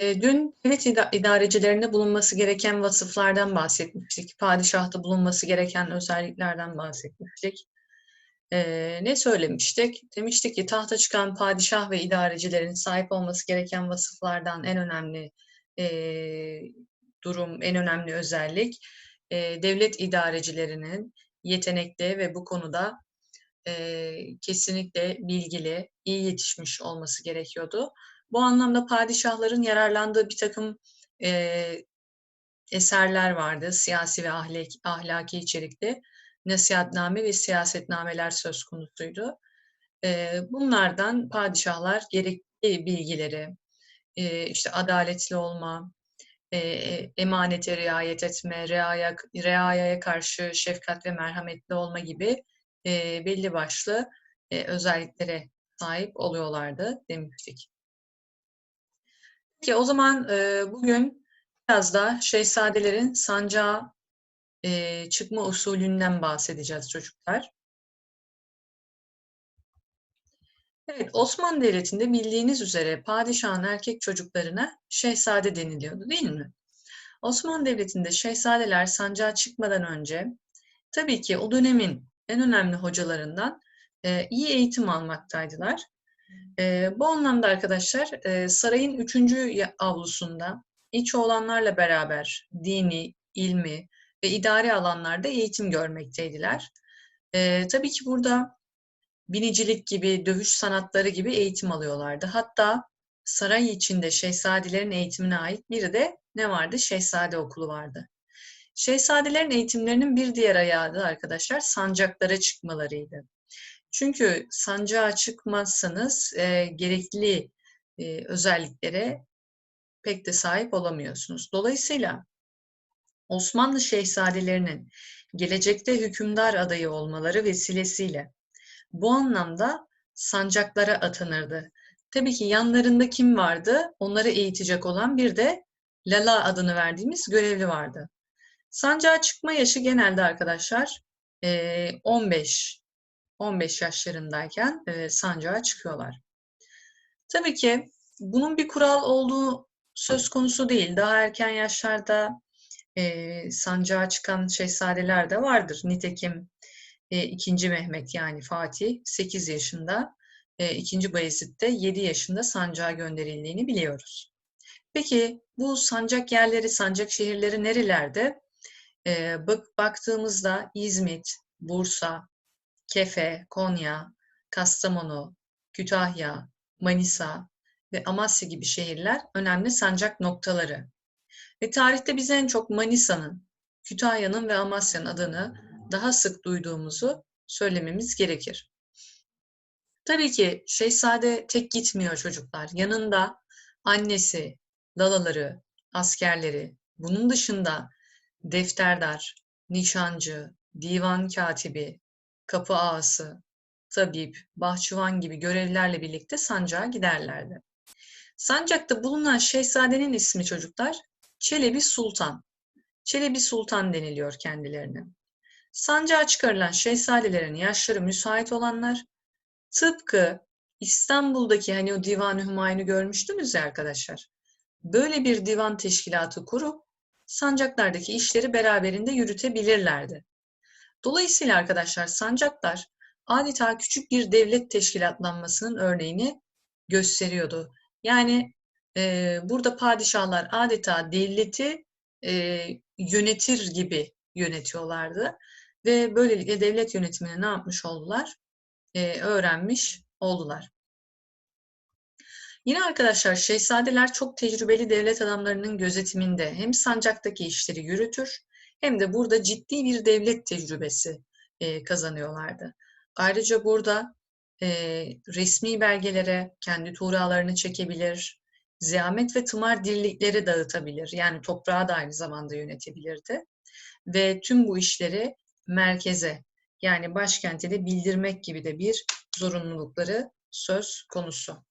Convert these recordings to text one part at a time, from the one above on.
Eee, dün devlet ida idarecilerinde bulunması gereken vasıflardan bahsetmiştik. Padişah'ta bulunması gereken özelliklerden bahsetmiştik. Eee, ne söylemiştik? Demiştik ki tahta çıkan padişah ve idarecilerin sahip olması gereken vasıflardan en önemli eee, durum, en önemli özellik devlet idarecilerinin yetenekli ve bu konuda kesinlikle bilgili, iyi yetişmiş olması gerekiyordu. Bu anlamda padişahların yararlandığı birtakım eee, eserler vardı, siyasi ve ahlak ahlaki içerikli. Nasihatname ve siyasetnameler söz konusuydu. Eee, bunlardan padişahlar gerekli bilgileri, eee, işte adaletli olma, eee, emanete riayet etme, reaya reayaya karşı şefkat ve merhametli olma gibi eee, belli başlı eee, özelliklere sahip oluyorlardı demiştik. Peki o zaman eee, bugün biraz da şehzadelerin sancağa eee, çıkma usulünden bahsedeceğiz çocuklar. Evet, Osmanlı Devleti'nde bildiğiniz üzere padişahın erkek çocuklarına şehzade deniliyordu değil mi? Osmanlı Devleti'nde şehzadeler sancağa çıkmadan önce tabii ki o dönemin en önemli hocalarından e, iyi eğitim almaktaydılar. E, bu anlamda arkadaşlar e, sarayın üçüncü avlusunda iç olanlarla beraber dini, ilmi ve idari alanlarda eğitim görmekteydiler. E, tabii ki burada binicilik gibi, dövüş sanatları gibi eğitim alıyorlardı. Hatta saray içinde şehzadelerin eğitimine ait bir de ne vardı? Şehzade okulu vardı. Şehzadelerin eğitimlerinin bir diğer ayağı da arkadaşlar sancaklara çıkmalarıydı. Çünkü sancağa çıkmazsanız e, gerekli e, özelliklere pek de sahip olamıyorsunuz. Dolayısıyla Osmanlı şehzadelerinin gelecekte hükümdar adayı olmaları vesilesiyle bu anlamda sancaklara atanırdı. Tabii ki yanlarında kim vardı? Onları eğitecek olan bir de Lala adını verdiğimiz görevli vardı. Sancağa çıkma yaşı genelde arkadaşlar 15 15 yaşlarındayken sancağa çıkıyorlar. Tabii ki bunun bir kural olduğu söz konusu değil. Daha erken yaşlarda sancağa çıkan şehzadeler de vardır. Nitekim ikinci Mehmet yani Fatih 8 yaşında, ikinci Bayezid de 7 yaşında sancağa gönderildiğini biliyoruz. Peki bu sancak yerleri, sancak şehirleri nerelerde? Bak, baktığımızda İzmit, Bursa, Kefe, Konya, Kastamonu, Kütahya, Manisa ve Amasya gibi şehirler önemli sancak noktaları. Ve tarihte biz en çok Manisa'nın, Kütahya'nın ve Amasya'nın adını daha sık duyduğumuzu söylememiz gerekir. Tabii ki şehzade tek gitmiyor çocuklar. Yanında annesi, dalaları, askerleri, bunun dışında defterdar, nişancı, divan katibi, kapı ağası, tabip, bahçıvan gibi görevlilerle birlikte sancağa giderlerdi. Sancakta bulunan şehzadenin ismi çocuklar Çelebi Sultan. Çelebi Sultan deniliyor kendilerine. Sancağa çıkarılan şehzadelerin yaşları müsait olanlar tıpkı İstanbul'daki hani o Divan-ı Hümayun'u görmüştünüz ya arkadaşlar. Böyle bir divan teşkilatı kurup sancaklardaki işleri beraberinde yürütebilirlerdi. Dolayısıyla arkadaşlar sancaklar adeta küçük bir devlet teşkilatlanmasının örneğini gösteriyordu. Yani e, burada padişahlar adeta devleti e, yönetir gibi yönetiyorlardı. Ve böylelikle devlet yönetimini ne yapmış oldular? Ee, öğrenmiş oldular. Yine arkadaşlar şehzadeler çok tecrübeli devlet adamlarının gözetiminde hem sancaktaki işleri yürütür hem de burada ciddi bir devlet tecrübesi e, kazanıyorlardı. Ayrıca burada e, resmi belgelere kendi tuğralarını çekebilir, ziyamet ve tımar dirlikleri dağıtabilir. Yani toprağı da aynı zamanda yönetebilirdi. Ve tüm bu işleri merkeze yani başkente de bildirmek gibi de bir zorunlulukları söz konusu.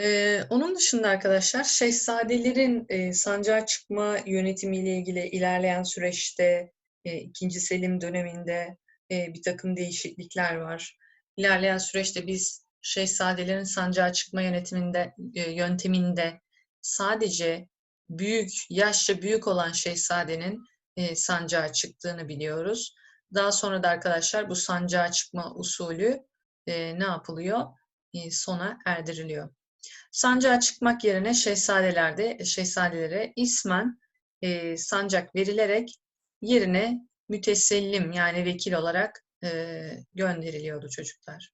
Ee, onun dışında arkadaşlar şehzadelerin e, sancağa çıkma yönetimiyle ilgili ilerleyen süreçte e, 2. Selim döneminde e, bir takım değişiklikler var. İlerleyen süreçte biz şehzadelerin sancağa çıkma yönetiminde, e, yönteminde sadece büyük, yaşça büyük olan şehzadenin e, sancağa çıktığını biliyoruz. Daha sonra da arkadaşlar bu sancağa çıkma usulü e, ne yapılıyor? E, sona erdiriliyor. Sancağa çıkmak yerine şehzadelerde, şehzadelere ismen e, sancak verilerek yerine mütesellim yani vekil olarak e, gönderiliyordu çocuklar.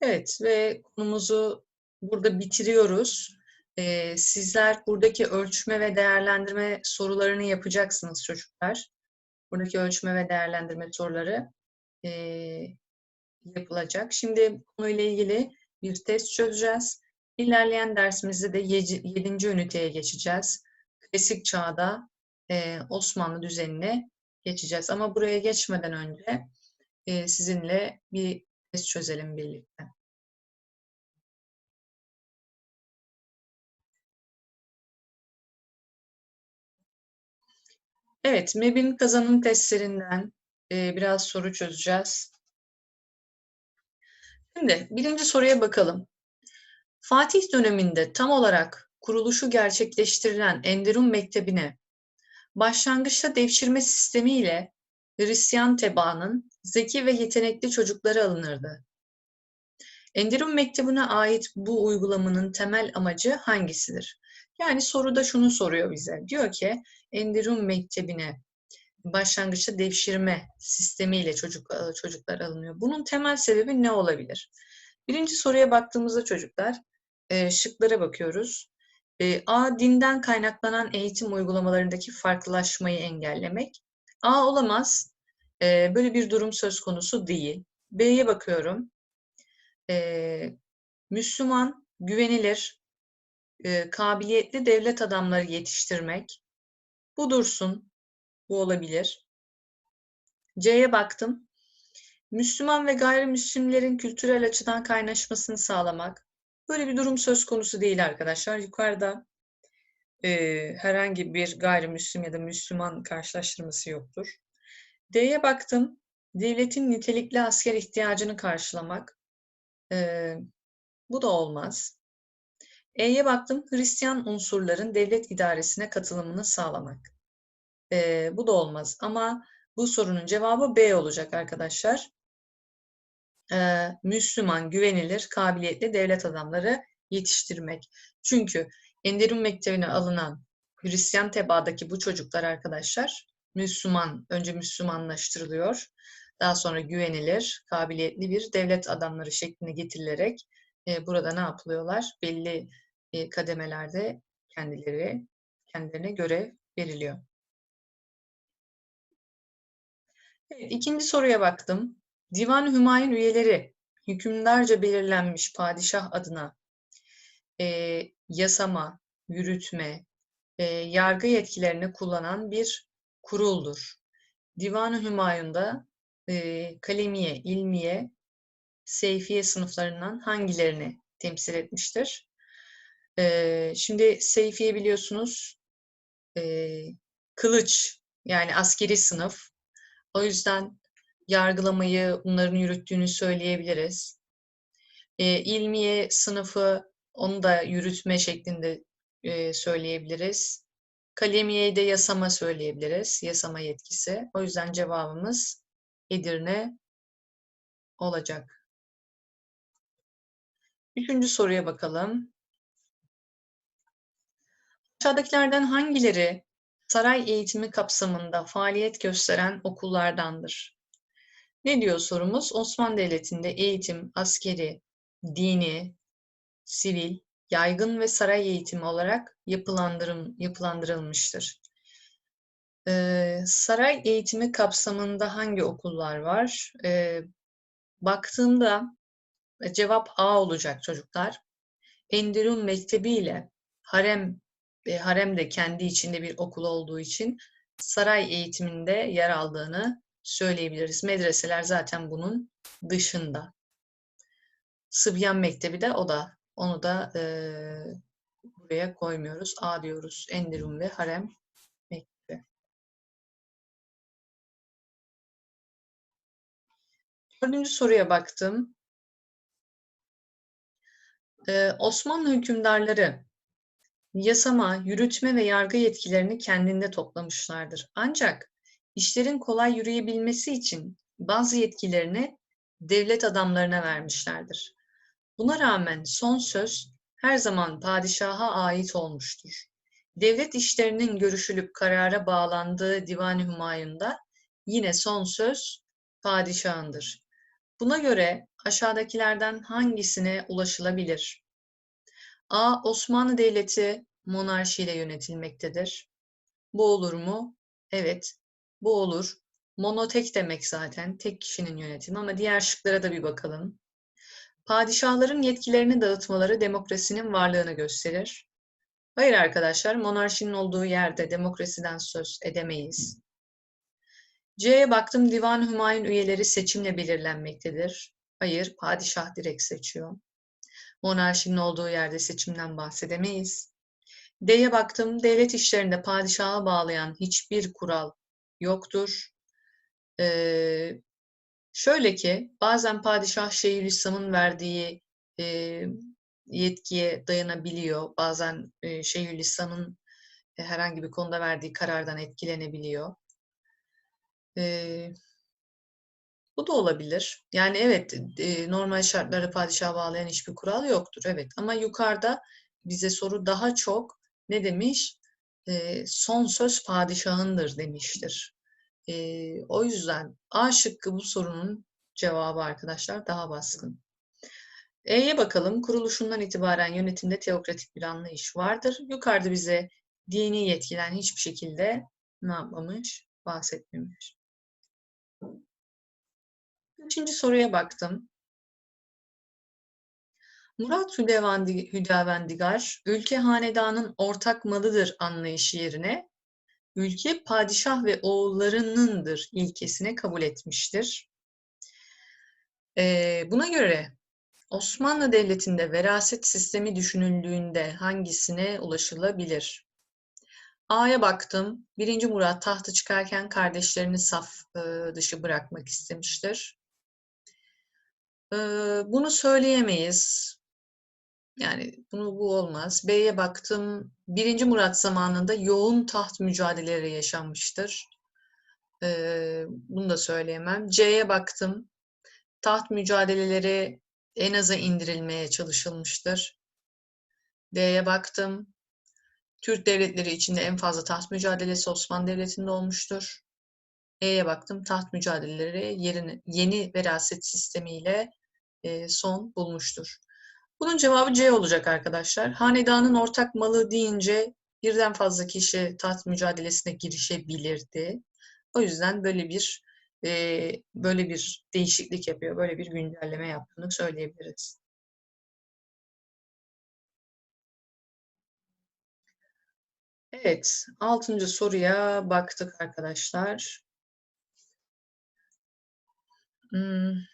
Evet ve konumuzu burada bitiriyoruz. E, sizler buradaki ölçme ve değerlendirme sorularını yapacaksınız çocuklar. Buradaki ölçme ve değerlendirme soruları e, yapılacak. Şimdi konuyla ilgili bir test çözeceğiz. İlerleyen dersimizde de 7. üniteye geçeceğiz. Klasik çağda e, Osmanlı düzenine geçeceğiz. Ama buraya geçmeden önce e, sizinle bir test çözelim birlikte. Evet, MEB'in kazanım testlerinden e, biraz soru çözeceğiz. Şimdi birinci soruya bakalım. Fatih döneminde tam olarak kuruluşu gerçekleştirilen Enderun Mektebi'ne başlangıçta devşirme sistemiyle Hristiyan tebaanın zeki ve yetenekli çocukları alınırdı. Enderun Mektebi'ne ait bu uygulamanın temel amacı hangisidir? Yani soruda şunu soruyor bize. Diyor ki Enderun Mektebi'ne başlangıçta devşirme sistemiyle çocuk, e, çocuklar alınıyor. Bunun temel sebebi ne olabilir? Birinci soruya baktığımızda çocuklar e, şıklara bakıyoruz. E, A. Dinden kaynaklanan eğitim uygulamalarındaki farklılaşmayı engellemek. A. Olamaz. Böyle bir durum söz konusu değil. B'ye bakıyorum. Müslüman, güvenilir, kabiliyetli devlet adamları yetiştirmek. Bu dursun. Bu olabilir. C'ye baktım. Müslüman ve gayrimüslimlerin kültürel açıdan kaynaşmasını sağlamak. Böyle bir durum söz konusu değil arkadaşlar. Yukarıda e, herhangi bir gayrimüslim ya da Müslüman karşılaştırması yoktur. D'ye baktım. Devletin nitelikli asker ihtiyacını karşılamak. E, bu da olmaz. E'ye baktım. Hristiyan unsurların devlet idaresine katılımını sağlamak. E, bu da olmaz. Ama bu sorunun cevabı B olacak arkadaşlar e, Müslüman, güvenilir, kabiliyetli devlet adamları yetiştirmek. Çünkü Enderun Mektebi'ne alınan Hristiyan tebaadaki bu çocuklar arkadaşlar Müslüman, önce Müslümanlaştırılıyor. Daha sonra güvenilir, kabiliyetli bir devlet adamları şekline getirilerek e, burada ne yapılıyorlar? Belli e, kademelerde kendileri kendilerine görev veriliyor. Evet, ikinci soruya baktım. Divan-ı Hümayun üyeleri hükümdarca belirlenmiş padişah adına e, yasama, yürütme, e, yargı yetkilerini kullanan bir kuruldur. Divan-ı Hümayun'da e, kalemiye, ilmiye, seyfiye sınıflarından hangilerini temsil etmiştir? E, şimdi seyfiye biliyorsunuz e, kılıç yani askeri sınıf. O yüzden yargılamayı, bunların yürüttüğünü söyleyebiliriz. E, ilmiye sınıfı onu da yürütme şeklinde e, söyleyebiliriz. Kalemiye'yi de yasama söyleyebiliriz. Yasama yetkisi. O yüzden cevabımız Edirne olacak. Üçüncü soruya bakalım. Aşağıdakilerden hangileri saray eğitimi kapsamında faaliyet gösteren okullardandır? Ne diyor sorumuz? Osmanlı Devleti'nde eğitim, askeri, dini, sivil, yaygın ve saray eğitimi olarak yapılandırım, yapılandırılmıştır. Ee, saray eğitimi kapsamında hangi okullar var? Ee, baktığımda e, cevap A olacak çocuklar. Endirun Mektebi ile Harem, e, Harem de kendi içinde bir okul olduğu için saray eğitiminde yer aldığını söyleyebiliriz. Medreseler zaten bunun dışında. Sıbyan Mektebi de o da. Onu da e, buraya koymuyoruz. A diyoruz. Endirum ve Harem Mektebi. Dördüncü soruya baktım. Ee, Osmanlı hükümdarları yasama, yürütme ve yargı yetkilerini kendinde toplamışlardır. Ancak işlerin kolay yürüyebilmesi için bazı yetkilerini devlet adamlarına vermişlerdir. Buna rağmen son söz her zaman padişaha ait olmuştur. Devlet işlerinin görüşülüp karara bağlandığı Divan-ı Hümayun'da yine son söz padişahındır. Buna göre aşağıdakilerden hangisine ulaşılabilir? A. Osmanlı Devleti monarşiyle yönetilmektedir. Bu olur mu? Evet, bu olur. Monotek demek zaten, tek kişinin yönetimi ama diğer şıklara da bir bakalım. Padişahların yetkilerini dağıtmaları demokrasinin varlığını gösterir. Hayır arkadaşlar, monarşinin olduğu yerde demokrasiden söz edemeyiz. C'ye baktım, Divan Hümayun üyeleri seçimle belirlenmektedir. Hayır, padişah direkt seçiyor. Monarşinin olduğu yerde seçimden bahsedemeyiz. D'ye baktım, devlet işlerinde padişaha bağlayan hiçbir kural yoktur. Ee, şöyle ki, bazen padişah Şeyhülislam'ın verdiği e, yetkiye dayanabiliyor. Bazen e, Şeyhülislam'ın e, herhangi bir konuda verdiği karardan etkilenebiliyor. E, bu da olabilir. Yani evet normal şartlarda padişaha bağlayan hiçbir kural yoktur. Evet ama yukarıda bize soru daha çok ne demiş? E, son söz padişahındır demiştir. E, o yüzden A şıkkı bu sorunun cevabı arkadaşlar daha baskın. E'ye bakalım. Kuruluşundan itibaren yönetimde teokratik bir anlayış vardır. Yukarıda bize dini yetkilen hiçbir şekilde ne yapmamış? Bahsetmemiş. Üçüncü soruya baktım. Murat Hüdavendigar, ülke hanedanın ortak malıdır anlayışı yerine ülke padişah ve oğullarınındır ilkesine kabul etmiştir. Ee, buna göre Osmanlı Devleti'nde veraset sistemi düşünüldüğünde hangisine ulaşılabilir? A'ya baktım. Birinci Murat tahtı çıkarken kardeşlerini saf dışı bırakmak istemiştir. Bunu söyleyemeyiz. Yani bunu bu olmaz. B'ye baktım. Birinci Murat zamanında yoğun taht mücadeleleri yaşanmıştır. Bunu da söyleyemem. C'ye baktım. Taht mücadeleleri en aza indirilmeye çalışılmıştır. D'ye baktım. Türk devletleri içinde en fazla taht mücadelesi Osmanlı Devleti'nde olmuştur. E'ye baktım. Taht mücadeleleri yerini, yeni veraset sistemiyle son bulmuştur. Bunun cevabı C olacak arkadaşlar. Hanedanın ortak malı deyince birden fazla kişi taht mücadelesine girişebilirdi. O yüzden böyle bir böyle bir değişiklik yapıyor, böyle bir güncelleme yaptığını söyleyebiliriz. Evet, altıncı soruya baktık arkadaşlar. Hmm.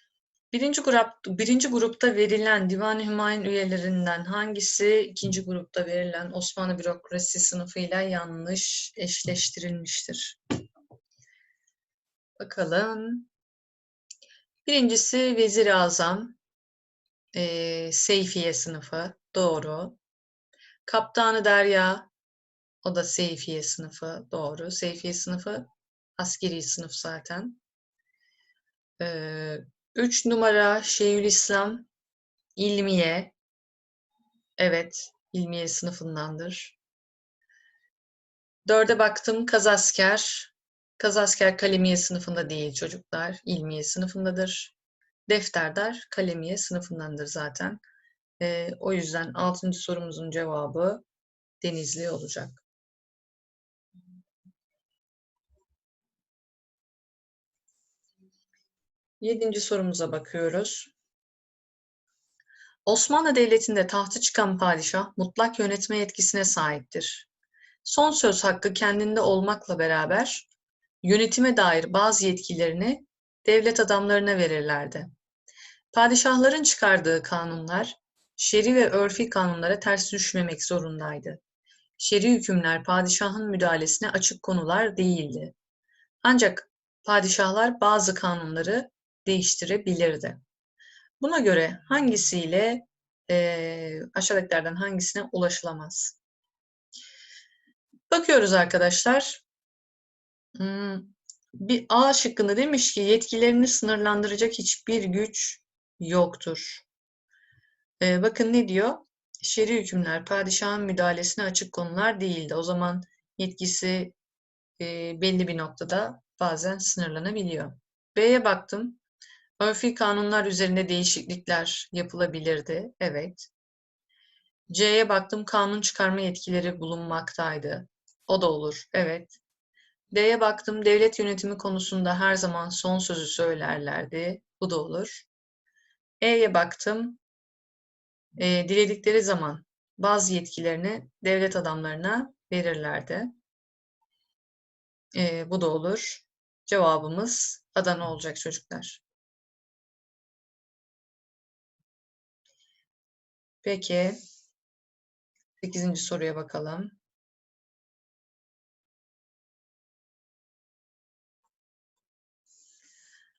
Birinci, grup, birinci grupta verilen Divan-ı Hümayun üyelerinden hangisi ikinci grupta verilen Osmanlı bürokrasi sınıfıyla yanlış eşleştirilmiştir? Bakalım. Birincisi Vezir Azam, e, Seyfiye sınıfı, doğru. Kaptanı Derya, o da Seyfiye sınıfı, doğru. Seyfiye sınıfı askeri sınıf zaten. Ee, 3 numara Şeyhülislam İlmiye. Evet, İlmiye sınıfındandır. Dörde baktım Kazasker. Kazasker Kalemiye sınıfında değil çocuklar. İlmiye sınıfındadır. Defterdar Kalemiye sınıfındandır zaten. E, o yüzden 6. sorumuzun cevabı Denizli olacak. Yedinci sorumuza bakıyoruz. Osmanlı Devleti'nde tahtı çıkan padişah mutlak yönetme yetkisine sahiptir. Son söz hakkı kendinde olmakla beraber yönetime dair bazı yetkilerini devlet adamlarına verirlerdi. Padişahların çıkardığı kanunlar, şer'i ve örfi kanunlara ters düşmemek zorundaydı. Şer'i hükümler padişahın müdahalesine açık konular değildi. Ancak padişahlar bazı kanunları değiştirebilirdi. Buna göre hangisiyle e, aşağıdakilerden hangisine ulaşılamaz? Bakıyoruz arkadaşlar. Hmm, bir A şıkkında demiş ki yetkilerini sınırlandıracak hiçbir güç yoktur. Ee, bakın ne diyor? Şer'i hükümler padişahın müdahalesine açık konular değildi. O zaman yetkisi e, belli bir noktada bazen sınırlanabiliyor. B'ye baktım. Örfi kanunlar üzerinde değişiklikler yapılabilirdi. Evet. C'ye baktım. Kanun çıkarma yetkileri bulunmaktaydı. O da olur. Evet. D'ye baktım. Devlet yönetimi konusunda her zaman son sözü söylerlerdi. Bu da olur. E'ye baktım. E, diledikleri zaman bazı yetkilerini devlet adamlarına verirlerdi. E, bu da olur. Cevabımız Adana olacak çocuklar. Peki. Sekizinci soruya bakalım.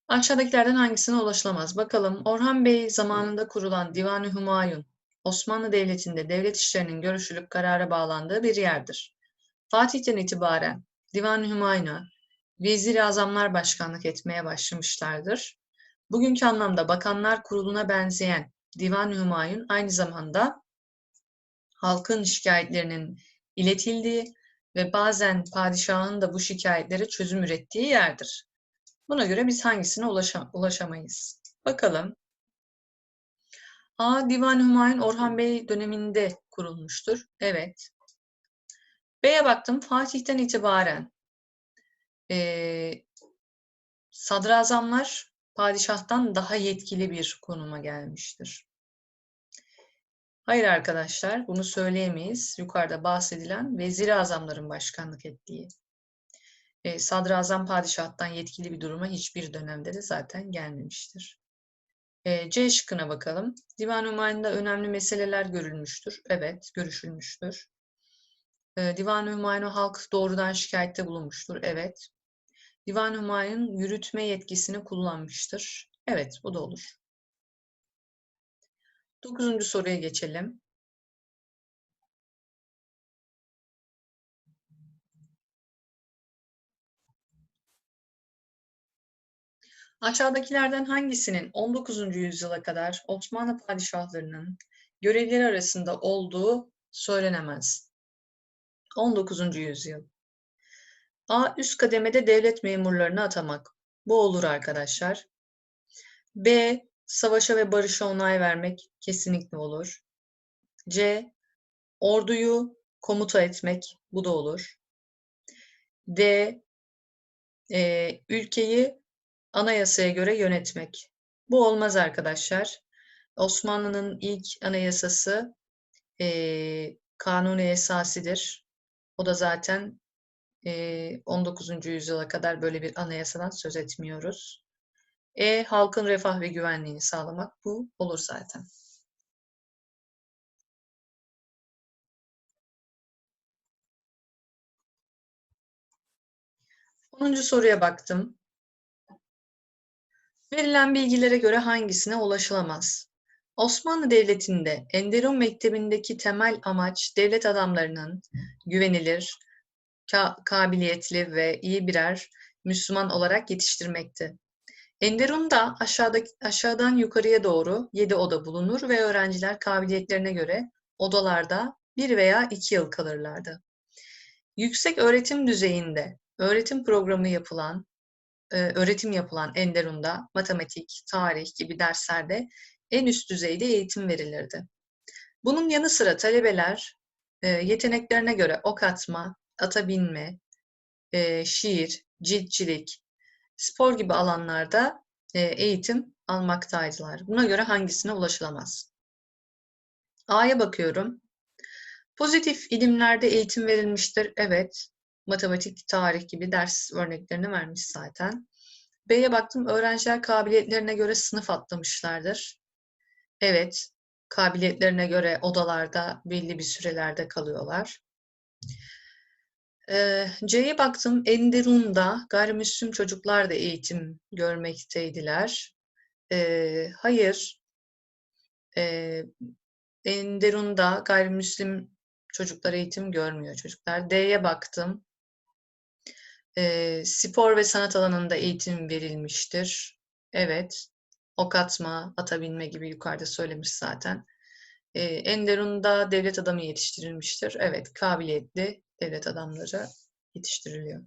Aşağıdakilerden hangisine ulaşılamaz? Bakalım Orhan Bey zamanında kurulan Divan-ı Hümayun, Osmanlı Devleti'nde devlet işlerinin görüşülüp karara bağlandığı bir yerdir. Fatih'ten itibaren Divan-ı Hümayun'a Vezir-i Azamlar başkanlık etmeye başlamışlardır. Bugünkü anlamda Bakanlar Kurulu'na benzeyen Divan-ı Hümayun aynı zamanda halkın şikayetlerinin iletildiği ve bazen padişahın da bu şikayetlere çözüm ürettiği yerdir. Buna göre biz hangisine ulaşam ulaşamayız? Bakalım. A. Divan-ı Hümayun Orhan Bey döneminde kurulmuştur. Evet. B'ye baktım. Fatih'ten itibaren e, sadrazamlar padişahtan daha yetkili bir konuma gelmiştir. Hayır arkadaşlar, bunu söyleyemeyiz. Yukarıda bahsedilen vezir azamların başkanlık ettiği. E, sadrazam padişahtan yetkili bir duruma hiçbir dönemde de zaten gelmemiştir. E, C şıkkına bakalım. Divan-ı Hümayun'da önemli meseleler görülmüştür. Evet, görüşülmüştür. E, Divan-ı Hümayun'a halk doğrudan şikayette bulunmuştur. Evet. Divan-ı Hümayun yürütme yetkisini kullanmıştır. Evet, bu da olur. Dokuzuncu soruya geçelim. Aşağıdakilerden hangisinin 19. yüzyıla kadar Osmanlı padişahlarının görevleri arasında olduğu söylenemez? 19. yüzyıl. A. Üst kademede devlet memurlarını atamak. Bu olur arkadaşlar. B. Savaşa ve barışa onay vermek kesinlikle olur. C. Orduyu komuta etmek. Bu da olur. D. E, ülkeyi anayasaya göre yönetmek. Bu olmaz arkadaşlar. Osmanlı'nın ilk anayasası e, kanuni esasidir. O da zaten 19. yüzyıla kadar böyle bir anayasadan söz etmiyoruz. E. Halkın refah ve güvenliğini sağlamak. Bu olur zaten. Onuncu soruya baktım. Verilen bilgilere göre hangisine ulaşılamaz? Osmanlı Devleti'nde Enderun Mektebi'ndeki temel amaç devlet adamlarının güvenilir, ka kabiliyetli ve iyi birer Müslüman olarak yetiştirmekti. Enderun'da aşağıda, aşağıdan yukarıya doğru 7 oda bulunur ve öğrenciler kabiliyetlerine göre odalarda bir veya iki yıl kalırlardı. Yüksek öğretim düzeyinde öğretim programı yapılan, öğretim yapılan Enderun'da matematik, tarih gibi derslerde en üst düzeyde eğitim verilirdi. Bunun yanı sıra talebeler yeteneklerine göre ok atma, ata binme, şiir, ciltçilik, spor gibi alanlarda eğitim almaktaydılar. Buna göre hangisine ulaşılamaz? A'ya bakıyorum. Pozitif ilimlerde eğitim verilmiştir. Evet. Matematik, tarih gibi ders örneklerini vermiş zaten. B'ye baktım. Öğrenciler kabiliyetlerine göre sınıf atlamışlardır. Evet. Kabiliyetlerine göre odalarda belli bir sürelerde kalıyorlar. C'ye baktım. Enderun'da gayrimüslim çocuklar da eğitim görmekteydiler. Eee, hayır. Eee, Enderun'da gayrimüslim çocuklar eğitim görmüyor çocuklar. D'ye baktım. Eee, spor ve sanat alanında eğitim verilmiştir. Evet. Ok atma, ata binme gibi yukarıda söylemiş zaten. Eee, Enderun'da devlet adamı yetiştirilmiştir. Evet, kabiliyetli devlet adamları yetiştiriliyor.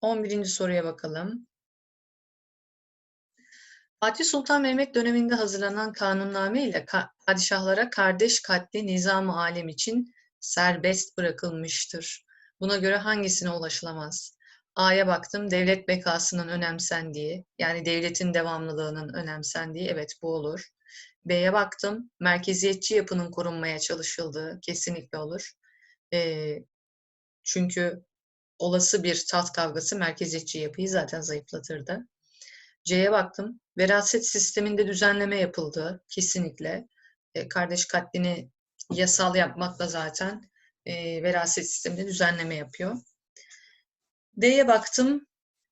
11. soruya bakalım. Fatih Sultan Mehmet döneminde hazırlanan kanunname ile ka- padişahlara kardeş katli nizam-ı alem için serbest bırakılmıştır. Buna göre hangisine ulaşılamaz? A'ya baktım, devlet bekasının önemsendiği, yani devletin devamlılığının önemsendiği, evet bu olur. B'ye baktım, merkeziyetçi yapının korunmaya çalışıldığı, kesinlikle olur. Ee, çünkü olası bir taht kavgası merkeziyetçi yapıyı zaten zayıflatırdı. C'ye baktım. Veraset sisteminde düzenleme yapıldı. Kesinlikle. E, kardeş katlini yasal yapmakla zaten e, veraset sisteminde düzenleme yapıyor. D'ye baktım.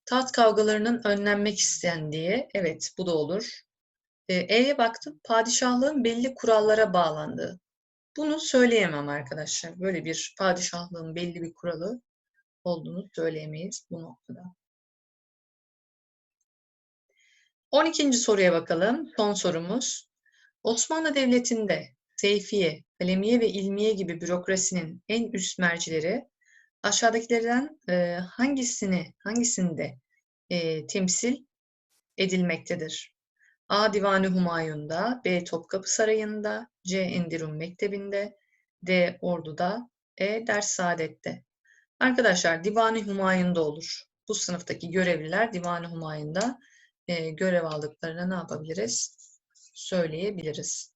Taht kavgalarının önlenmek istendiği. Evet bu da olur. E, E'ye baktım. Padişahlığın belli kurallara bağlandığı. Bunu söyleyemem arkadaşlar. Böyle bir padişahlığın belli bir kuralı olduğunu söyleyemeyiz bu noktada. 12. soruya bakalım. Son sorumuz. Osmanlı Devleti'nde Seyfiye, Kalemiye ve İlmiye gibi bürokrasinin en üst mercileri aşağıdakilerden e, hangisini hangisinde e, temsil edilmektedir? A. Divanı Humayun'da, B. Topkapı Sarayı'nda, C. Endirun Mektebi'nde, D. Ordu'da, E. Ders Saadet'te. Arkadaşlar Divanı Humayun'da olur. Bu sınıftaki görevliler Divanı Humayun'da e, görev aldıklarını ne yapabiliriz? Söyleyebiliriz.